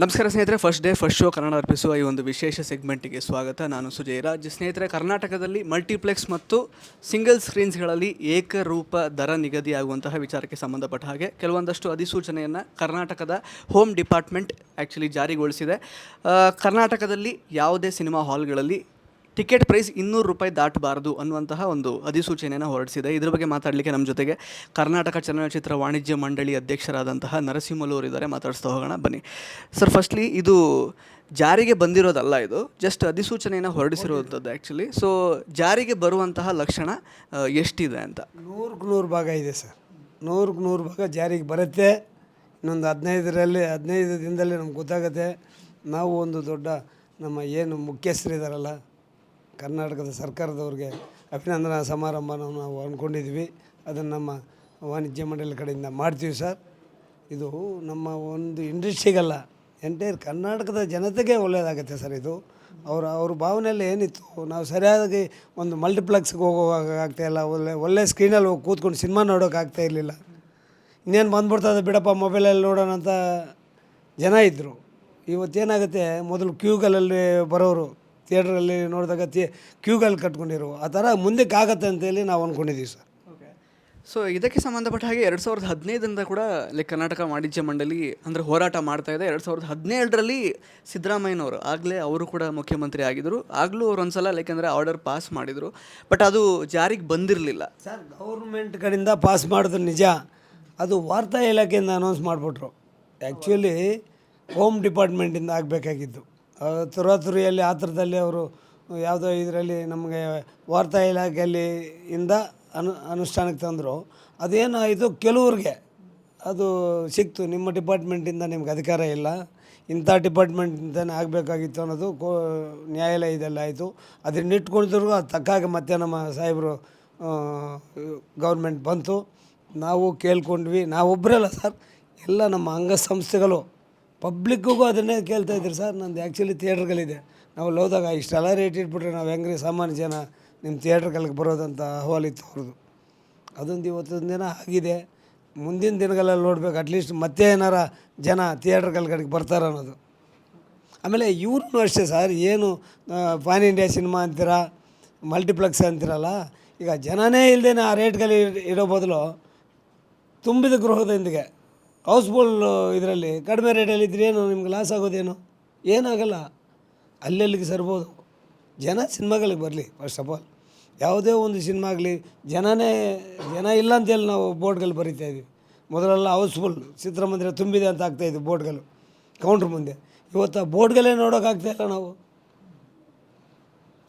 ನಮಸ್ಕಾರ ಸ್ನೇಹಿತರೆ first day first show Kannada ಅರ್ಪಿಸುವ ಈ ಒಂದು ವಿಶೇಷ ಸೆಗ್ಮೆಂಟಿಗೆ ಸ್ವಾಗತ. ನಾನು ಸುಜಯ್. ರಾಜ್, ಸ್ನೇಹಿತರೆ, ಕರ್ನಾಟಕದಲ್ಲಿ ಮಲ್ಟಿಪ್ಲೆಕ್ಸ್ ಮತ್ತು ಸಿಂಗಲ್ ಸ್ಕ್ರೀನ್ಸ್ಗಳಲ್ಲಿ ಏಕರೂಪ ದರ ನಿಗದಿಯಾಗುವಂತಹ ವಿಚಾರಕ್ಕೆ ಸಂಬಂಧಪಟ್ಟ ಹಾಗೆ ಕೆಲವೊಂದಷ್ಟು ಅಧಿಸೂಚನೆಯನ್ನು ಕರ್ನಾಟಕದ ಹೋಮ್ ಡಿಪಾರ್ಟ್ಮೆಂಟ್ ಆ್ಯಕ್ಚುಲಿ ಜಾರಿಗೊಳಿಸಿದೆ. ಕರ್ನಾಟಕದಲ್ಲಿ ಯಾವುದೇ ಸಿನಿಮಾ ಹಾಲ್ಗಳಲ್ಲಿ ಟಿಕೆಟ್ ಪ್ರೈಸ್ ಇನ್ನೂರು ರೂಪಾಯಿ ದಾಟಬಾರದು ಅನ್ನುವಂತಹ ಒಂದು ಅಧಿಸೂಚನೆಯನ್ನು ಹೊರಡಿಸಿದೆ. ಇದ್ರ ಬಗ್ಗೆ ಮಾತಾಡಲಿಕ್ಕೆ ನಮ್ಮ ಜೊತೆಗೆ ಕರ್ನಾಟಕ ಚಲನಚಿತ್ರ ವಾಣಿಜ್ಯ ಮಂಡಳಿ ಅಧ್ಯಕ್ಷರಾದಂತಹ ನರಸಿಂಹಲು ಇದ್ದಾರೆ. ಮಾತಾಡಿಸ್ತಾ ಹೋಗೋಣ. ಬನ್ನಿ. ಸರ್ ಫಸ್ಟ್ಲಿ ಇದು ಜಾರಿಗೆ ಬಂದಿರೋದಲ್ಲ ಇದು? ಜಸ್ಟ್ ಅಧಿಸೂಚನೆಯನ್ನು ಹೊರಡಿಸಿರುವಂಥದ್ದು ಆ್ಯಕ್ಚುಲಿ ಸೊ ಜಾರಿಗೆ ಬರುವಂತಹ ಲಕ್ಷಣ ಎಷ್ಟಿದೆ ಅಂತ? ನೂರಕ್ಕೆ ನೂರು ಭಾಗ ಇದೆ ಸರ್. ನೂರಕ್ಕೆ ನೂರು ಭಾಗ ಜಾರಿಗೆ ಬರುತ್ತೆ. ಇನ್ನೊಂದು ಹದಿನೈದರಲ್ಲಿ, ಹದಿನೈದು ದಿನದಲ್ಲಿ ನಮ್ಗೆ ಗೊತ್ತಾಗುತ್ತೆ. ನಾವು ಒಂದು ದೊಡ್ಡ ನಮ್ಮ ಏನು ಮುಖ್ಯಸ್ಥರಿದ್ದಾರಲ್ಲ ಕರ್ನಾಟಕದ ಸರ್ಕಾರದವ್ರಿಗೆ ಅಭಿನಂದನಾ ಸಮಾರಂಭನ ನಾವು ಅಂದ್ಕೊಂಡಿದ್ವಿ ಅದನ್ನು ನಮ್ಮ ವಾಣಿಜ್ಯ ಮಂಡಳಿ ಕಡೆಯಿಂದ ಮಾಡ್ತೀವಿ ಸರ್. ಇದು ನಮ್ಮ ಒಂದು ಇಂಡಸ್ಟ್ರಿಗಲ್ಲ, ಎಂಟೈರ್ ಕರ್ನಾಟಕದ ಜನತೆಗೆ ಒಳ್ಳೆಯದಾಗುತ್ತೆ ಸರ್ ಇದು. ಅವರ, ಅವ್ರ ಭಾವನೆಯಲ್ಲಿ ಏನಿತ್ತು, ನಾವು ಸರಿಯಾಗಿ ಒಂದು ಮಲ್ಟಿಪ್ಲೆಕ್ಸ್ಗೆ ಹೋಗುವಾಗ ಇಲ್ಲ, ಒಳ್ಳೆ ಒಳ್ಳೆ ಸ್ಕ್ರೀನಲ್ಲಿ ಹೋಗಿ ಕೂತ್ಕೊಂಡು ಸಿನಿಮಾ ನೋಡೋಕೆ ಆಗ್ತಾ ಇರಲಿಲ್ಲ. ಇನ್ನೇನು ಬಂದ್ಬಿಡ್ತದೆ, ಬಿಡಪ್ಪ ಮೊಬೈಲಲ್ಲಿ ನೋಡೋಣ ಅಂತ ಜನ ಇದ್ದರು ಇವತ್ತೇನಾಗುತ್ತೆ, ಮೊದಲು ಕ್ಯೂಗಳಲ್ಲಿ ಬರೋರು ಥಿಯೇಟ್ರಲ್ಲಿ ನೋಡಿದಾಗ ಥಿಯೇ ಕ್ಯೂಗಳು ಕಟ್ಕೊಂಡಿರು ಆ ಥರ ಮುಂದಕ್ಕೆ ಆಗತ್ತೆ ಅಂತೇಳಿ ನಾವು ಅಂದ್ಕೊಂಡಿದ್ದೀವಿ ಸರ್. ಸೊ ಇದಕ್ಕೆ ಸಂಬಂಧಪಟ್ಟ ಹಾಗೆ ಎರಡು ಸಾವಿರದ ಹದಿನೈದರಿಂದ ಕೂಡ ಲೈಕ್ ಕರ್ನಾಟಕ ವಾಣಿಜ್ಯ ಮಂಡಳಿ ಅಂದರೆ ಹೋರಾಟ ಮಾಡ್ತಾ ಇದೆ. ಎರಡು ಸಾವಿರದ ಹದಿನೇಳರಲ್ಲಿ ಸಿದ್ದರಾಮಯ್ಯನವರು ಆಗಲೇ ಅವರು ಕೂಡ ಮುಖ್ಯಮಂತ್ರಿ ಆಗಿದ್ದರು ಆಗಲೂ ಅವ್ರು ಒಂದ್ಸಲ ಲೈಕ್ ಅಂದರೆ ಆರ್ಡರ್ ಪಾಸ್ ಮಾಡಿದರು. ಬಟ್ ಅದು ಜಾರಿಗೆ ಬಂದಿರಲಿಲ್ಲ. ಸರ್ ಗೌರ್ಮೆಂಟ್ ಕಡೆಯಿಂದ ಪಾಸ್ ಮಾಡಿದ್ರು ನಿಜ. ಅದು ವಾರ್ತಾ ಇಲಾಖೆಯಿಂದ ಅನೌನ್ಸ್ ಮಾಡಿಬಿಟ್ರು. Actually home ಡಿಪಾರ್ಟ್ಮೆಂಟಿಂದ ಆಗಬೇಕಾಗಿದ್ದು. ತುರಾತುರಿಯಲ್ಲಿ ಆತರದಲ್ಲಿ ಅವರು ಯಾವುದೋ ಇದರಲ್ಲಿ ನಮಗೆ ವಾರ್ತಾ ಇಲಾಖೆಯಲ್ಲಿ ಇಂದ ಅನು ಅನುಷ್ಠಾನಕ್ಕೆ ತಂದರು. ಅದೇನಾಯಿತು ಕೆಲವ್ರಿಗೆ ಅದು ಸಿಕ್ತು. ನಿಮ್ಮ ಡಿಪಾರ್ಟ್ಮೆಂಟಿಂದ ನಿಮ್ಗೆ ಅಧಿಕಾರ ಇಲ್ಲ. ಇಂಥ ಡಿಪಾರ್ಟ್ಮೆಂಟಿಂದನೇ ಆಗಬೇಕಾಗಿತ್ತು ಅನ್ನೋದು ಕೋ ನ್ಯಾಯಾಲಯದಲ್ಲಿ ಆಯಿತು. ಅದನ್ನ ಇಟ್ಕೊಂಡಿದ್ರು ಅದು ತಕ್ಕಾಗ ಮತ್ತೆ ನಮ್ಮ ಸಾಹೇಬರು ಗೌರ್ಮೆಂಟ್ ಬಂತು. ನಾವು ಕೇಳ್ಕೊಂಡ್ವಿ. ನಾವೊಬ್ಬರಲ್ಲ ಸರ್. ಎಲ್ಲ ನಮ್ಮ ಅಂಗಸಂಸ್ಥೆಗಳು ಪಬ್ಲಿಕ್ಕಿಗೂ ಅದನ್ನೇ ಕೇಳ್ತಾ ಇದ್ರು ಸರ್. ನಂದು ಆ್ಯಕ್ಚುಲಿ ಥಿಯೇಟ್ರ್ಗಳಿದೆ ನಾವು ಲೋದಾಗ ಹೋದಾಗ ಇಷ್ಟೆಲ್ಲ ರೇಟ್ ಇಟ್ಬಿಟ್ರೆ ನಾವು ಹೆಂಗ್ರಿ ಸಾಮಾನ್ಯ ಜನ ನಿಮ್ಮ ಥಿಯೇಟ್ರ್ಗಳಿಗೆ ಬರೋದಂತ ಅಹವಾಲಿತ್ತು ಅವ್ರದ್ದು. ಅದೊಂದು ಇವತ್ತೊಂದು ದಿನ ಆಗಿದೆ. ಮುಂದಿನ ದಿನಗಳಲ್ಲಿ ನೋಡ್ಬೇಕು. ಅಟ್ಲೀಸ್ಟ್ ಮತ್ತೆ ಏನಾರ ಜನ ಥಿಯೇಟ್ರ್ಗಳ ಕಡೆಗೆ ಬರ್ತಾರೆ ಅನ್ನೋದು. ಆಮೇಲೆ ಇವ್ರೂ ಅಷ್ಟೇ ಸರ್. ಏನು ಪಾನ್ ಇಂಡಿಯಾ ಸಿನಿಮಾ ಅಂತೀರಾ ಮಲ್ಟಿಪ್ಲೆಕ್ಸ್ ಅಂತಿರಲ್ಲ, ಈಗ ಜನನೇ ಇಲ್ಲದೇ ಆ ರೇಟ್ಗಳು ಇಡೋ ಬದಲು ತುಂಬಿದ ಗೃಹದೊಂದಿಗೆ ಹೌಸ್ಫುಲ್ ಇದರಲ್ಲಿ ಕಡಿಮೆ ರೇಟಲ್ಲಿ ಇದ್ರೆ ಏನು, ನಿಮ್ಗೆ ಲಾಸ್ ಆಗೋದೇನು? ಏನಾಗಲ್ಲ. ಅಲ್ಲೆಲ್ಲಿಗೆ ಸರ್ಬೋದು. ಜನ ಸಿನಿಮಾಗಳಿಗೆ ಬರಲಿ ಫಸ್ಟ್ ಆಫ್ ಆಲ್ ಯಾವುದೇ ಒಂದು ಸಿನಿಮಾ ಆಗಲಿ, ಜನನೇ, ಜನ ಇಲ್ಲ ಅಂತೇಳಿ ನಾವು ಬೋರ್ಡ್ಗಳು ಬರಿತಾ ಇದ್ವಿ. ಮೊದಲೆಲ್ಲ ಹೌಸ್ಫುಲ್ ಚಿತ್ರಮಂದಿರ ತುಂಬಿದೆ ಅಂತ ಆಗ್ತಾಯಿದ್ವಿ ಬೋರ್ಡ್ಗಳು ಕೌಂಟ್ರ್ ಮುಂದೆ. ಇವತ್ತು ಆ ಬೋರ್ಡ್ಗಳೇ ನೋಡೋಕ್ಕಾಗ್ತಾಯಿಲ್ಲ ನಾವು.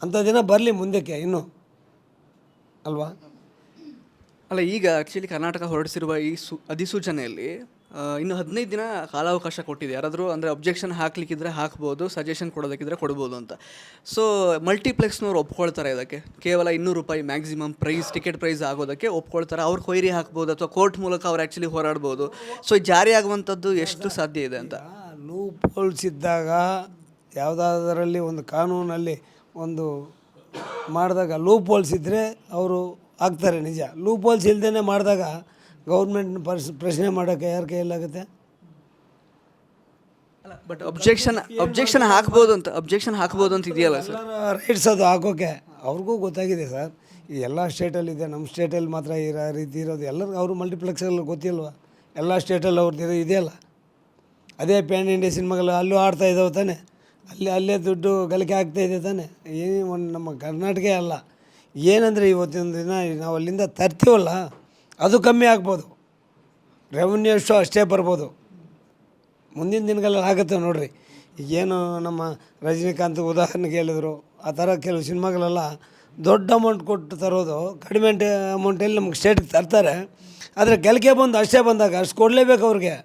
ಅಂಥ ದಿನ ಬರಲಿ ಮುಂದಕ್ಕೆ ಇನ್ನೂ. ಅಲ್ವಾ? ಅಲ್ಲ, ಈಗ ಆ್ಯಕ್ಚುಲಿ ಕರ್ನಾಟಕ ಹೊರಡಿಸಿರುವ ಈ ಸು, ಅಧಿಸೂಚನೆಯಲ್ಲಿ ಇನ್ನು ಹದಿನೈದು ದಿನ ಕಾಲಾವಕಾಶ ಕೊಟ್ಟಿದೆ. ಯಾರಾದರೂ ಅಂದರೆ ಅಬ್ಜೆಕ್ಷನ್ ಹಾಕ್ಲಿಕ್ಕಿದ್ರೆ ಹಾಕ್ಬೋದು ಸಜೆಷನ್ ಕೊಡೋದಕ್ಕಿದ್ರೆ ಕೊಡ್ಬೋದು ಅಂತ. ಸೊ ಮಲ್ಟಿಪ್ಲೆಕ್ಸ್ನವ್ರು ಒಪ್ಕೊಳ್ತಾರೆ ಇದಕ್ಕೆ. ಕೇವಲ ಇನ್ನೂರು ರೂಪಾಯಿ ಮ್ಯಾಕ್ಸಿಮಮ್ ಪ್ರೈಸ್ ಟಿಕೆಟ್ ಪ್ರೈಸ್ ಆಗೋದಕ್ಕೆ ಒಪ್ಕೊಳ್ತಾರೆ. ಅವ್ರು ಕೊಯ್ರಿ ಹಾಕ್ಬೋದು ಅಥವಾ ಕೋರ್ಟ್ ಮೂಲಕ ಅವ್ರು ಆ್ಯಕ್ಚುಲಿ ಹೋರಾಡ್ಬೋದು. ಸೊ ಜಾರಿ ಆಗುವಂಥದ್ದು ಎಷ್ಟು ಸಾಧ್ಯ ಇದೆ ಅಂತ? ಲೂಪ್ ಹೋಲ್ಸ್ ಇದ್ದಾಗ ಯಾವುದಾದರಲ್ಲಿ ಒಂದು ಕಾನೂನಲ್ಲಿ ಒಂದು ಮಾಡಿದಾಗ ಲೂಪ್ ಹೋಲ್ಸ್ ಇದ್ದರೆ ಅವರು ಆಗ್ತಾರೆ ನಿಜ. ಲೂಪ್ ಹೋಲ್ಸ್ ಇಲ್ದೇ ಮಾಡಿದಾಗ ಗೌರ್ಮೆಂಟ್ ಪರ್ಸ್ ಪ್ರಶ್ನೆ ಮಾಡೋಕ್ಕೆ ಯಾರ ಕೈಯಲ್ಲಾಗುತ್ತೆ? ಬಟ್ ಅಬ್ಜೆಕ್ಷನ್ ಅಬ್ಜೆಕ್ಷನ್ ಹಾಕ್ಬೋದು ಅಂತ ಅಬ್ಜೆಕ್ಷನ್ ಹಾಕ್ಬೋದು ಅಂತ ಇದೆಯಲ್ಲ ಸರ್? ರೈಟ್ಸ್ ಅದು ಹಾಕೋಕೆ. ಅವ್ರಿಗೂ ಗೊತ್ತಾಗಿದೆ ಸರ್. ಎಲ್ಲ ಸ್ಟೇಟಲ್ಲಿದೆ ನಮ್ಮ ಸ್ಟೇಟಲ್ಲಿ ಮಾತ್ರ ಇರೋ ರೀತಿ ಇರೋದು. ಎಲ್ಲರಿಗೂ ಅವರು ಮಲ್ಟಿಪ್ಲೆಕ್ಸಲ್ಲಿ ಗೊತ್ತಿಲ್ವ? ಎಲ್ಲ ಸ್ಟೇಟಲ್ಲಿ ಅವ್ರದ್ದು ಇದೆಯಲ್ಲ? ಅದೇ ಪ್ಯಾನ್ ಇಂಡಿಯಾ ಸಿನಿಮಾಗಳು ಅಲ್ಲೂ ಆಡ್ತಾ ಇದ್ದಾವೆ ತಾನೆ. ಅಲ್ಲಿ ಅಲ್ಲೇ ದುಡ್ಡು ಗಲಿಕೆ ಆಗ್ತಾ ಇದೆ ತಾನೆ. ಏನು ಒಂದು ನಮ್ಮ ಕರ್ನಾಟಕ ಅಲ್ಲ. ಏನಂದರೆ ಇವತ್ತಿನ ದಿನ ನಾವು ಅಲ್ಲಿಂದ ತರ್ತೀವಲ್ಲ? ಅದು ಕಮ್ಮಿ ಆಗ್ಬೋದು. ರೆವೆನ್ಯೂ ಎಷ್ಟು ಅಷ್ಟೇ ಬರ್ಬೋದು. ಮುಂದಿನ ದಿನಗಳಲ್ಲಿ ಆಗುತ್ತೆ ನೋಡ್ರಿ. ಏನು ನಮ್ಮ ರಜನಿಕಾಂತ್ ಉದಾಹರಣೆಗೆ ಹೇಳಿದ್ರು, ಆ ಥರ ಕೆಲವು ಸಿನಿಮಾಗಳೆಲ್ಲ ದೊಡ್ಡ ಅಮೌಂಟ್ ಕೊಟ್ಟು ತರೋದು, ಕಡಿಮೆ ಅಮೌಂಟಲ್ಲಿ ನಮ್ಗೆ ಸ್ಟೇಟಿಗೆ ತರ್ತಾರೆ. ಆದರೆ ಗೆಲ್ಕೆ ಬಂದು ಅಷ್ಟೇ ಬಂದಾಗ ಅಷ್ಟು ಕೊಡಲೇಬೇಕು ಅವ್ರಿಗೆ.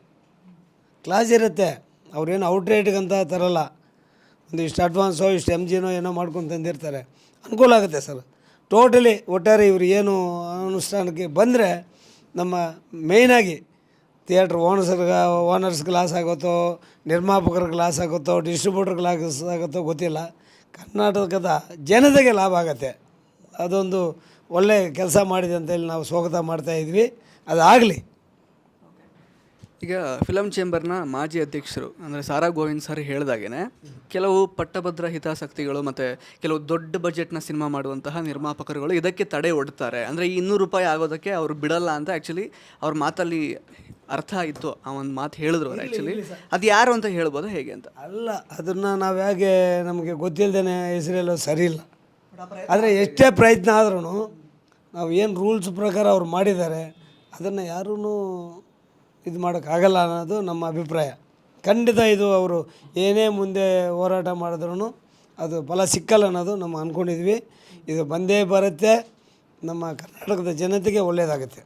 ಕ್ಲಾಸ್ ಇರುತ್ತೆ. ಅವ್ರೇನು ಔಟ್ ರೇಟ್ಗೆ ಅಂತ ತರಲ್ಲ. ಒಂದು ಇಷ್ಟು ಅಡ್ವಾನ್ಸೋ ಇಷ್ಟು ಎಂ ಜಿನೋ ಏನೋ ಮಾಡ್ಕೊಂಡು ತಂದಿರ್ತಾರೆ. ಅನುಕೂಲ ಆಗುತ್ತೆ ಸರ್. ಟೋಟಲಿ ಒಟ್ಟಾರೆ ಇವರು ಏನು ಅನುಷ್ಠಾನಕ್ಕೆ ಬಂದರೆ ನಮ್ಮ ಮೇಯ್ನಾಗಿ ಥಿಯೇಟ್ರ್ ಓನರ್ಸ್ಗೆ ಓನರ್ಸ್ಗೆ ಲಾಸ್ ಆಗುತ್ತೋ ನಿರ್ಮಾಪಕರಿಗೆ ಲಾಸ್ ಆಗುತ್ತೋ ಡಿಸ್ಟ್ರಿಬ್ಯೂಟರ್ಗೆ ಲಾಸ್ ಆಗುತ್ತೋ ಗೊತ್ತಿಲ್ಲ. ಕರ್ನಾಟಕದ ಜನತೆಗೆ ಲಾಭ ಆಗುತ್ತೆ. ಅದೊಂದು ಒಳ್ಳೆಯ ಕೆಲಸ ಮಾಡಿದೆ ಅಂತೇಳಿ ನಾವು ಸ್ವಾಗತ ಮಾಡ್ತಾಯಿದ್ವಿ ಅದಾಗಲಿ ಈಗ ಫಿಲಂ ಚೇಂಬರ್ನ ಮಾಜಿ ಅಧ್ಯಕ್ಷರು ಅಂದರೆ ಸಾರಾ ಗೋವಿಂದ್ ಸರ್ ಹೇಳಿದಾಗೇನೆ ಕೆಲವು ಪಟ್ಟಭದ್ರ ಹಿತಾಸಕ್ತಿಗಳು ಮತ್ತು ಕೆಲವು ದೊಡ್ಡ ಬಜೆಟ್ನ ಸಿನಿಮಾ ಮಾಡುವಂತಹ ನಿರ್ಮಾಪಕರುಗಳು ಇದಕ್ಕೆ ತಡೆ ಒಡ್ತಾರೆ. ಅಂದರೆ ಈ ಇನ್ನೂರು ರೂಪಾಯಿ ಆಗೋದಕ್ಕೆ ಅವರು ಬಿಡಲ್ಲ ಅಂತ ಆ್ಯಕ್ಚುಲಿ ಅವ್ರ ಮಾತಲ್ಲಿ ಅರ್ಥ ಇತ್ತು ಆ ಒಂದು ಮಾತು ಹೇಳಿದ್ರು ಅವ್ರು ಆ್ಯಕ್ಚುಲಿ ಅದು ಯಾರು ಅಂತ ಹೇಳ್ಬೋದು ಹೇಗೆ ಅಂತ? ಅಲ್ಲ ಅದನ್ನು ನಾವು ಹೇಗೆ ನಮಗೆ ಗೊತ್ತಿಲ್ಲದೇ ಹೆಸರೆಲ್ಲ ಸರಿ ಇಲ್ಲ. ಆದರೆ ಎಷ್ಟೇ ಪ್ರಯತ್ನ ಆದ್ರೂ ನಾವು ಏನು ರೂಲ್ಸ್ ಪ್ರಕಾರ ಅವ್ರು ಮಾಡಿದ್ದಾರೆ ಅದನ್ನು ಯಾರೂ ಇದು ಮಾಡೋಕ್ಕಾಗಲ್ಲ ಅನ್ನೋದು ನಮ್ಮ ಅಭಿಪ್ರಾಯ. ಖಂಡಿತ ಇದು ಅವರು ಏನೇ ಮುಂದೆ ಹೋರಾಟ ಮಾಡಿದ್ರೂ ಅದು ಫಲ ಸಿಕ್ಕಲ್ಲ ಅನ್ನೋದು ನಮ್ಮ ಅಂದ್ಕೊಂಡಿದ್ವಿ ಇದು ಬಂದೇ ಬರುತ್ತೆ. ನಮ್ಮ ಕರ್ನಾಟಕದ ಜನತೆಗೆ ಒಳ್ಳೆಯದಾಗುತ್ತೆ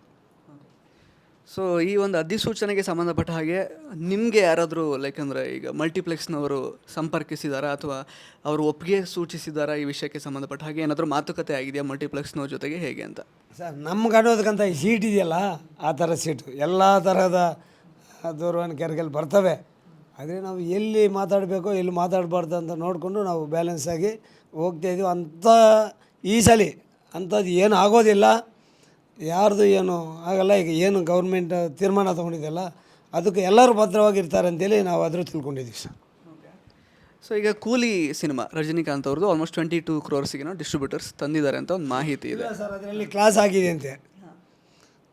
ಸೊ ಈ ಒಂದು ಅಧಿಸೂಚನೆಗೆ ಸಂಬಂಧಪಟ್ಟ ಹಾಗೆ ನಿಮಗೆ ಯಾರಾದರೂ ಲೈಕ್ ಅಂದರೆ ಈಗ ಮಲ್ಟಿಪ್ಲೆಕ್ಸ್ನವರು ಸಂಪರ್ಕಿಸಿದಾರಾ ಅಥವಾ ಅವರು ಒಪ್ಪಿಗೆ ಸೂಚಿಸಿದಾರಾ ಈ ವಿಷಯಕ್ಕೆ ಸಂಬಂಧಪಟ್ಟ ಹಾಗೆ ಏನಾದರೂ ಮಾತುಕತೆ ಆಗಿದೆಯಾ ಮಲ್ಟಿಪ್ಲೆಕ್ಸ್ನವ್ರ ಜೊತೆಗೆ ಹೇಗೆ ಅಂತ? ಸರ್, ನಮ್ಗೆ ಅನ್ನೋದಕ್ಕಂತ ಈ ಸೀಟ್ ಇದೆಯಲ್ಲ, ಆ ಥರ ಸೀಟು ಎಲ್ಲ ತರಹದ ದೂರವಾಣಿ ಕೆರೆಗಳು ಬರ್ತವೆ. ಆದರೆ ನಾವು ಎಲ್ಲಿ ಮಾತಾಡಬೇಕು, ಎಲ್ಲಿ ಮಾತಾಡಬಾರ್ದು ಅಂತ ನೋಡಿಕೊಂಡು ನಾವು ಬ್ಯಾಲೆನ್ಸ್ ಆಗಿ ಹೋಗ್ತಾಯಿದ್ವಿ ಅಂಥ, ಈ ಸಲ ಅಂಥದ್ದು ಏನು ಆಗೋದಿಲ್ಲ. ಯಾರ್ದು ಏನು ಆಗಲ್ಲ ಈಗ ಏನು ಗೌರ್ಮೆಂಟ್ ತೀರ್ಮಾನ ತೊಗೊಂಡಿದೆಯಲ್ಲ ಅದಕ್ಕೆ ಎಲ್ಲರೂ ಭದ್ರವಾಗಿರ್ತಾರೆ ಅಂತೇಳಿ ನಾವು ಅದ್ರ ತಿಳ್ಕೊಂಡಿದ್ದೀವಿ ಸರ್. ಸೊ ಈಗ ಕೂಲಿ ಸಿನಿಮಾ ರಜನಿಕಾಂತ್ ಅವ್ರದ್ದು ಆಲ್ಮೋಸ್ಟ್ ಟ್ವೆಂಟಿ ಟೂ ಕ್ರೋರ್ಸಿಗೆ ಡಿಸ್ಟ್ರಿಬ್ಯೂಟರ್ಸ್ ತಂದಿದ್ದಾರೆ ಅಂತ ಒಂದು ಮಾಹಿತಿ ಇದೆ. ಸರ್ ಅದರಲ್ಲಿ ಕ್ಲಾಸ್ ಆಗಿದೆ ಅಂತೆ.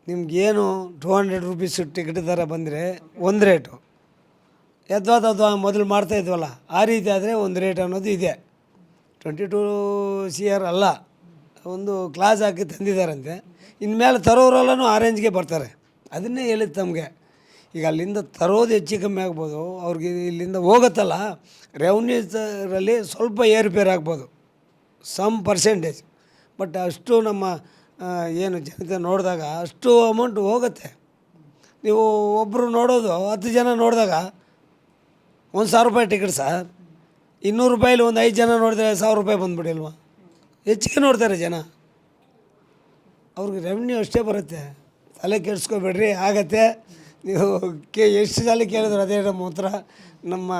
ನಿಮ್ಗೇನು ಟೂ ಹಂಡ್ರೆಡ್ ರುಪೀಸ್ ಟಿಕೆಟ್ ಥರ ಬಂದರೆ ಒಂದು ರೇಟು ಯದ್ವಾದ ಅದು ಮೊದಲು ಮಾಡ್ತಾ ಇದ್ವಲ್ಲ ಆ ರೀತಿ ಆದರೆ ಒಂದು ರೇಟ್ ಅನ್ನೋದು ಇದೆ. ಟ್ವೆಂಟಿ ಟೂ ಸಿ ಆರ್ ಅಲ್ಲ. ಒಂದು ಕ್ಲಾಸ್ ಹಾಕಿ ತಂದಿದ್ದಾರಂತೆ. ಇನ್ಮೇಲೆ ತರೋರೆಲ್ಲನೂ ಆ ರೇಂಜ್ಗೆ ಬರ್ತಾರೆ. ಅದನ್ನೇ ಹೇಳಿದ್ದು ತಮಗೆ. ಈಗ ಅಲ್ಲಿಂದ ತರೋದು ಹೆಚ್ಚು ಕಮ್ಮಿ ಆಗ್ಬೋದು. ಅವ್ರಿಗೆ ಇಲ್ಲಿಂದ ಹೋಗುತ್ತಲ್ಲ, ರೆವನ್ಯೂಸರಲ್ಲಿ ಸ್ವಲ್ಪ ಏರುಪೇರು ಆಗ್ಬೋದು. Some percentage. ಬಟ್ ಅಷ್ಟು ನಮ್ಮ ಏನು ಜನತೆ ನೋಡಿದಾಗ ಅಷ್ಟು ಅಮೌಂಟ್ ಹೋಗುತ್ತೆ. ನೀವು ಒಬ್ಬರು ನೋಡೋದು ಹತ್ತು ಜನ ನೋಡಿದಾಗ ಒಂದು ಸಾವಿರ ರೂಪಾಯಿ ಟಿಕೆಟ್ ಸರ್ ಇನ್ನೂರು ರೂಪಾಯಿಲಿ ಒಂದು ಐದು ಜನ ನೋಡಿದ್ರೆ ಸಾವಿರ ರೂಪಾಯಿ ಬಂದ್ಬಿಡಿಲ್ವಾ ಹೆಚ್ಚಿಗೆ ನೋಡ್ತಾರೆ ಜನ. ಅವ್ರಿಗೆ ರೆವೆನ್ಯೂ ಅಷ್ಟೇ ಬರುತ್ತೆ. ತಲೆ ಕೆಡಿಸ್ಕೋಬೇಡ್ರಿ, ಆಗತ್ತೆ. ನೀವು ಕೆ, ಎಷ್ಟು ಸಲ ಕೇಳಿದ್ರು ಅದೇ ನಮ್ಮ ಉತ್ತರ. ನಮ್ಮ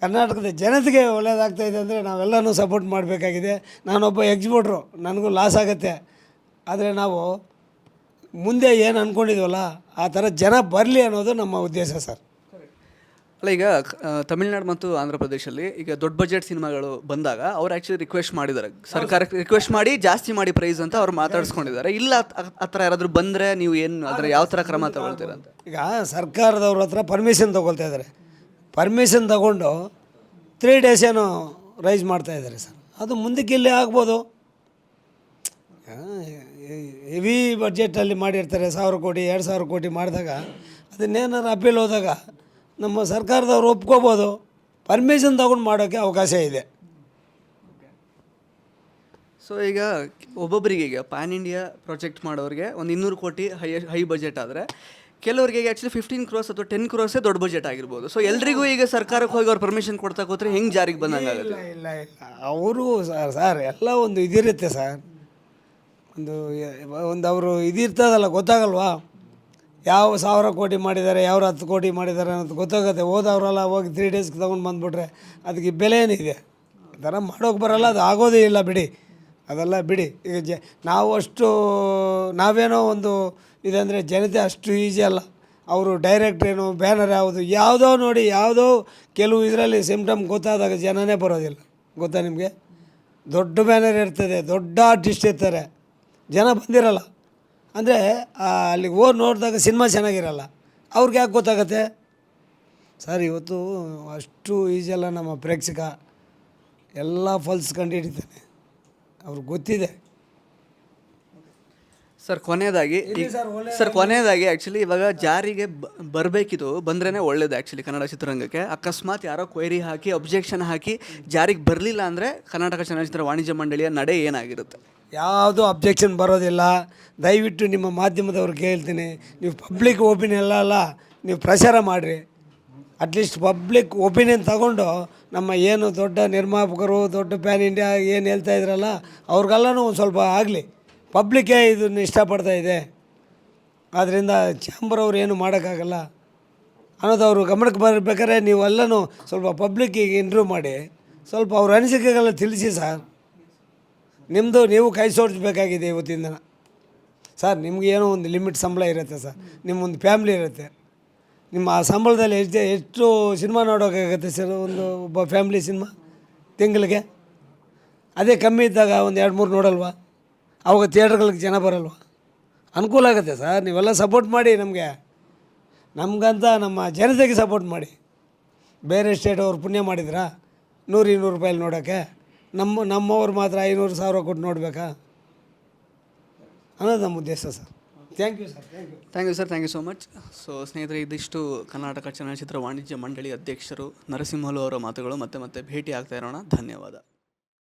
ಕರ್ನಾಟಕದ ಜನತೆಗೆ ಒಳ್ಳೆಯದಾಗ್ತಾಯಿದೆ ಅಂದರೆ ನಾವೆಲ್ಲನೂ ಸಪೋರ್ಟ್ ಮಾಡಬೇಕಾಗಿದೆ. ನಾನೊಬ್ಬ ಎಕ್ಸ್ಪೋರ್ಟ್ರು ನನಗೂ ಲಾಸ್ ಆಗುತ್ತೆ. ಆದರೆ ನಾವು ಮುಂದೆ ಏನು ಅಂದ್ಕೊಂಡಿದ್ವಲ್ಲ ಆ ಥರ ಜನ ಬರಲಿ ಅನ್ನೋದು ನಮ್ಮ ಉದ್ದೇಶ ಸರ್. ಅಲ್ಲ ಈಗ ತಮಿಳ್ನಾಡು ಮತ್ತು ಆಂಧ್ರ ಪ್ರದೇಶಲ್ಲಿ ಈಗ ದೊಡ್ಡ ಬಜೆಟ್ ಸಿನಿಮಾಗಳು ಬಂದಾಗ ಅವ್ರು ಆ್ಯಕ್ಚುಲಿ ರಿಕ್ವೆಸ್ಟ್ ಮಾಡಿದ್ದಾರೆ. ಸರ್ಕಾರಕ್ಕೆ ರಿಕ್ವೆಸ್ಟ್ ಮಾಡಿ ಜಾಸ್ತಿ ಮಾಡಿ ಪ್ರೈಸ್ ಅಂತ ಅವ್ರು ಮಾತಾಡಿಸ್ಕೊಂಡಿದ್ದಾರೆ. ಇಲ್ಲ ಆ- ಥರ ಯಾರಾದರೂ ಬಂದರೆ ನೀವು ಏನು ಅದರ ಯಾವ ಥರ ಕ್ರಮ ತಗೊಳ್ತೀರ ಅಂತ? ಈಗ ಸರ್ಕಾರದವ್ರ ಹತ್ರ ಪರ್ಮಿಷನ್ ತೊಗೊಳ್ತಾ ಇದ್ದಾರೆ ಪರ್ಮಿಷನ್ ತಗೊಂಡು ತ್ರೀ ಡೇಸ್ ಏನು ರೈಸ್ ಮಾಡ್ತಾ ಇದ್ದಾರೆ ಸರ್. ಅದು ಮುಂದಕ್ಕೆ ಇಲ್ಲೇ ಆಗ್ಬೋದು. ಹೆವಿ ಬಜೆಟಲ್ಲಿ ಮಾಡಿರ್ತಾರೆ ಸಾವಿರ ಕೋಟಿ ಎರಡು ಸಾವಿರ ಕೋಟಿ ಮಾಡಿದಾಗ ಅದನ್ನೇನಾರು ಅಪೀಲ್ ಹೋದಾಗ ನಮ್ಮ ಸರ್ಕಾರದವ್ರು ಒಪ್ಕೋಬೋದು. ಪರ್ಮಿಷನ್ ತಗೊಂಡು ಮಾಡೋಕ್ಕೆ ಅವಕಾಶ ಇದೆ. ಸೊ ಈಗ ಒಬ್ಬೊಬ್ಬರಿಗೆ ಈಗ ಪ್ಯಾನ್ ಇಂಡಿಯಾ ಪ್ರಾಜೆಕ್ಟ್ ಮಾಡೋರಿಗೆ ಒಂದು ಇನ್ನೂರು ಕೋಟಿ ಹೈ ಹೈ ಬಜೆಟ್ ಆದರೆ ಕೆಲವರಿಗೆ ಆ್ಯಕ್ಚುಲಿ ಫಿಫ್ಟೀನ್ ಕ್ರೋಸ್ ಅಥವಾ ಟೆನ್ ಕ್ರೋಸೇ ದೊಡ್ಡ ಬಜೆಟ್ ಆಗಿರ್ಬೋದು. ಸೊ ಎಲ್ರಿಗೂ ಈಗ ಸರ್ಕಾರಕ್ಕೆ ಹೋಗಿ ಅವ್ರು ಪರ್ಮಿಷನ್ ಕೊಡ್ತಾ ಕೂತ್ರೆ ಹೆಂಗೆ ಜಾರಿಗೆ ಬಂದಂಗೆ ಇಲ್ಲ ಇಲ್ಲ ಇಲ್ಲ. ಅವರು ಸರ್ ಸರ್ ಎಲ್ಲ ಒಂದು ಇದಿರುತ್ತೆ ಸರ್. ಒಂದು ಒಂದು ಅವರು ಇದಿರ್ತದಲ್ಲ ಗೊತ್ತಾಗಲ್ವಾ? ಯಾವ ಸಾವಿರ ಕೋಟಿ ಮಾಡಿದ್ದಾರೆ ಯಾವ ಹತ್ತು ಕೋಟಿ ಮಾಡಿದ್ದಾರೆ ಅನ್ನೋದು ಗೊತ್ತಾಗುತ್ತೆ. ಹೋದವರೆಲ್ಲ ಹೋಗಿ ತ್ರೀ ಡೇಸ್ಗೆ ತೊಗೊಂಡು ಬಂದುಬಿಟ್ರೆ ಅದಕ್ಕೆ ಬೆಲೆ ಏನಿದೆ ಥರ ಮಾಡೋಕೆ ಬರಲ್ಲ, ಅದು ಆಗೋದೇ ಇಲ್ಲ ಬಿಡಿ. ಅದೆಲ್ಲ ಬಿಡಿ. ಈಗ ಜ, ನಾವು ಅಷ್ಟು, ನಾವೇನೋ ಒಂದು ಇದಂದರೆ ಜನತೆ ಅಷ್ಟು ಈಸಿ ಅಲ್ಲ. ಅವರು ಡೈರೆಕ್ಟ್ ಏನು ಬ್ಯಾನರ್ ಯಾವುದು, ಯಾವುದೋ ನೋಡಿ, ಯಾವುದೋ ಕೆಲವು ಇದರಲ್ಲಿ ಸಿಮ್ಟಮ್ ಗೊತ್ತಾದಾಗ ಜನನೇ ಬರೋದಿಲ್ಲ. ಗೊತ್ತಾ ನಿಮಗೆ? ದೊಡ್ಡ ಬ್ಯಾನರ್ ಇರ್ತದೆ, ದೊಡ್ಡ ಆರ್ಟಿಸ್ಟ್ ಇರ್ತಾರೆ. ಜನ ಬಂದಿರಲ್ಲ. ಅಂದರೆ ಅಲ್ಲಿಗೆ ಹೋಗಿ ನೋಡಿದಾಗ ಸಿನಿಮಾ ಚೆನ್ನಾಗಿರಲ್ಲ. ಅವ್ರಿಗೆ ಯಾಕೆ ಗೊತ್ತಾಗತ್ತೆ? ಸರ್, ಇವತ್ತು ಅಷ್ಟು ಈಜಲ್ಲ ನಮ್ಮ ಪ್ರೇಕ್ಷಕ. ಎಲ್ಲ ಫಲ್ಸ್ ಕಂಡುಹಿಡಿತಾನೆ ಅವ್ರಿಗೆ ಗೊತ್ತಿದೆ. ಸರ್ ಕೊನೆಯದಾಗಿ ಸರ್ ಕೊನೆಯದಾಗಿ ಆ್ಯಕ್ಚುಲಿ ಇವಾಗ ಜಾರಿಗೆ ಬರಬೇಕಿತ್ತು. ಬಂದ್ರೇ ಒಳ್ಳೇದು ಆ್ಯಕ್ಚುಲಿ ಕನ್ನಡ ಚಿತ್ರರಂಗಕ್ಕೆ. ಅಕಸ್ಮಾತ್ ಯಾರೋ ಕ್ವೈರಿ ಹಾಕಿ ಅಬ್ಜೆಕ್ಷನ್ ಹಾಕಿ ಜಾರಿಗೆ ಬರಲಿಲ್ಲ ಅಂದರೆ ಕರ್ನಾಟಕ ಚಲನಚಿತ್ರ ವಾಣಿಜ್ಯ ಮಂಡಳಿಯ ನಡೆ ಏನಾಗಿರುತ್ತೆ? ಯಾವುದೂ ಅಬ್ಜೆಕ್ಷನ್ ಬರೋದಿಲ್ಲ. ದಯವಿಟ್ಟು ನಿಮ್ಮ ಮಾಧ್ಯಮದವ್ರಿಗೆ ಹೇಳ್ತೀನಿ. ನೀವು ಪಬ್ಲಿಕ್ ಒಪಿನಿಯನ್ ಅಲ್ಲ ನೀವು ಪ್ರಚಾರ ಮಾಡಿರಿ. ಅಟ್ಲೀಸ್ಟ್ ಪಬ್ಲಿಕ್ ಒಪಿನಿಯನ್ ತಗೊಂಡು ನಮ್ಮ ಏನು ದೊಡ್ಡ ನಿರ್ಮಾಪಕರು ದೊಡ್ಡ ಪ್ಯಾನ್ ಇಂಡಿಯಾ ಏನು ಹೇಳ್ತಾ ಇದ್ರಲ್ಲ ಅವ್ರಿಗೆಲ್ಲನೂ ಒಂದು ಸ್ವಲ್ಪ ಆಗಲಿ. ಪಬ್ಲಿಕ್ಕೇ ಇದನ್ನು ಇಷ್ಟಪಡ್ತಾ ಇದೆ. ಆದ್ದರಿಂದ ಚಾಂಬರ್ ಅವ್ರು ಏನು ಮಾಡೋಕ್ಕಾಗಲ್ಲ. ಅನ್ನೋದು ಅವರು ಗಮನಕ್ಕೆ ಬರಬೇಕಾದ್ರೆ ನೀವೆಲ್ಲನೂ ಸ್ವಲ್ಪ ಪಬ್ಲಿಕ್ಕಿಗೆ ಇಂಟ್ರ್ಯೂ ಮಾಡಿ. ಸ್ವಲ್ಪ ಅವ್ರ ಅನಿಸಿಕೆಗಳನ್ನ ತಿಳಿಸಿ ಸರ್ ನಿಮ್ಮದು ನೀವು ಕೈ ಸೋಡಿಸ್ಬೇಕಾಗಿದೆ ಇವತ್ತಿನ ದಿನ. ಸರ್ ಏನೋ ಒಂದು ಲಿಮಿಟ್ ಸಂಬಳ ಇರುತ್ತೆ ಸರ್ ನಿಮ್ಮೊಂದು ಫ್ಯಾಮ್ಲಿ ಇರುತ್ತೆ. ನಿಮ್ಮ ಆ ಸಂಬಳದಲ್ಲಿ ಎಷ್ಟು ಎಷ್ಟು ಸಿನಿಮಾ ನೋಡೋಕ್ಕಾಗತ್ತೆ ಸರ್ ಒಂದು ಒಬ್ಬ ಫ್ಯಾಮ್ಲಿ ಸಿನಿಮಾ ತಿಂಗಳಿಗೆ? ಅದೇ ಕಮ್ಮಿ ಇದ್ದಾಗ ಒಂದು ಎರಡು ಮೂರು ನೋಡಲ್ವಾ? ಅವಾಗ ಥಿಯೇಟ್ರ್ಗಳಿಗೆ ಜನ ಬರಲ್ವ? ಅನುಕೂಲ ಆಗುತ್ತೆ ಸರ್, ನೀವೆಲ್ಲ ಸಪೋರ್ಟ್ ಮಾಡಿ ನಮಗೆ. ನಮಗಂತ ನಮ್ಮ ಜನತೆಗೆ ಸಪೋರ್ಟ್ ಮಾಡಿ. ಬೇರೆ ಸ್ಟೇಟ್ ಅವ್ರು ಪುಣ್ಯ ಮಾಡಿದ್ರಾ? ನೂರು ಇನ್ನೂರು ರೂಪಾಯಲ್ಲಿ ನೋಡೋಕ್ಕೆ ನಮ್ಮ ನಮ್ಮವ್ರು ಮಾತ್ರ ಐನೂರು ಸಾವಿರ ಕೊಟ್ಟು ನೋಡಬೇಕಾ? ಅನ್ನೋದು ನಮ್ಮ ಉದ್ದೇಶ sir. Thank you sir thank you thank you sir thank you so much so ಸ್ನೇಹಿತರೆ, ಇದಿಷ್ಟು ಕರ್ನಾಟಕ ಚಲನಚಿತ್ರ ವಾಣಿಜ್ಯ ಮಂಡಳಿ ಅಧ್ಯಕ್ಷರು ನರಸಿಂಹಲು ಅವರ ಮಾತುಗಳು ಮತ್ತೆ ಮತ್ತೆ ಭೇಟಿ ಆಗ್ತಾ ಇರೋಣ. ಧನ್ಯವಾದ.